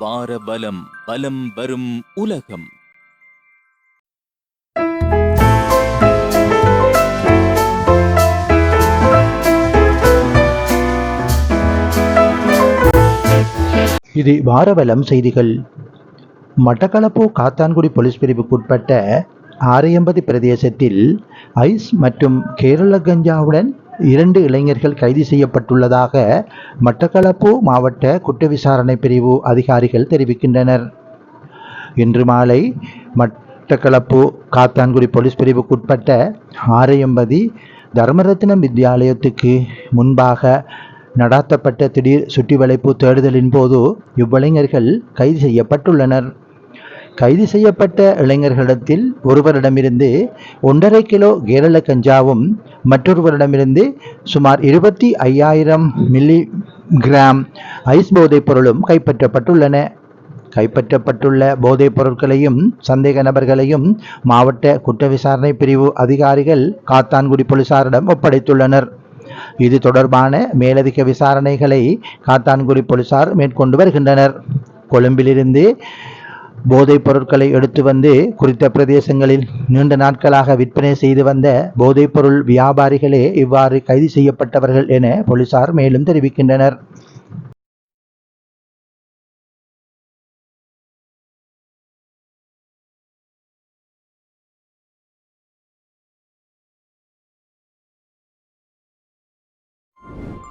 வார பலம் பலம் வரும் உலகம். இது வாரவலம் செய்திகள். மட்டக்களப்பு காத்தான்குடி போலீஸ் பிரிவுக்குட்பட்ட ஆரையம்பதி பிரதேசத்தில் ஐஸ் மற்றும் கேரள கஞ்சாவுடன் இரண்டு இளைஞர்கள் கைது செய்யப்பட்டுள்ளதாக மட்டக்களப்பு மாவட்ட குற்ற விசாரணை பிரிவு அதிகாரிகள் தெரிவிக்கின்றனர். இன்று மாலை மட்டக்களப்பு காத்தான்குடி போலீஸ் பிரிவுக்குட்பட்ட ஆரையம்பதி தர்மரத்னம் வித்யாலயத்துக்கு முன்பாக நடாத்தப்பட்ட திடீர் சுற்றிவளைப்பு தேடுதலின் போது இவ்விளைஞர்கள் கைது செய்யப்பட்டுள்ளனர். கைது செய்யப்பட்ட இளைஞர்களிடத்தில் ஒருவரிடமிருந்து ஒன்றரை கிலோ கேரள கஞ்சாவும் மற்றொருவரிடமிருந்து சுமார் இருபத்தி ஐயாயிரம் மில்லி கிராம் ஐஸ் போதைப் பொருளும் கைப்பற்றப்பட்டுள்ளன. கைப்பற்றப்பட்டுள்ள போதைப் பொருட்களையும் சந்தேக நபர்களையும் மாவட்ட குற்ற விசாரணை பிரிவு அதிகாரிகள் காத்தான்குடி போலீசாரிடம் ஒப்படைத்துள்ளனர். இது தொடர்பான மேலதிக விசாரணைகளை காத்தான்குடி போலீசார் மேற்கொண்டு வருகின்றனர். கொழும்பிலிருந்து போதைப் பொருட்களை எடுத்து வந்து குறித்த பிரதேசங்களில் நீண்ட நாட்களாக விற்பனை செய்து வந்த போதைப் பொருள் வியாபாரிகளே இவ்வாறு கைது செய்யப்பட்டவர்கள் என போலீசார் மேலும் தெரிவிக்கின்றனர்.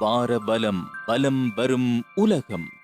பாரபலம் பலம் வரும் உலகம்.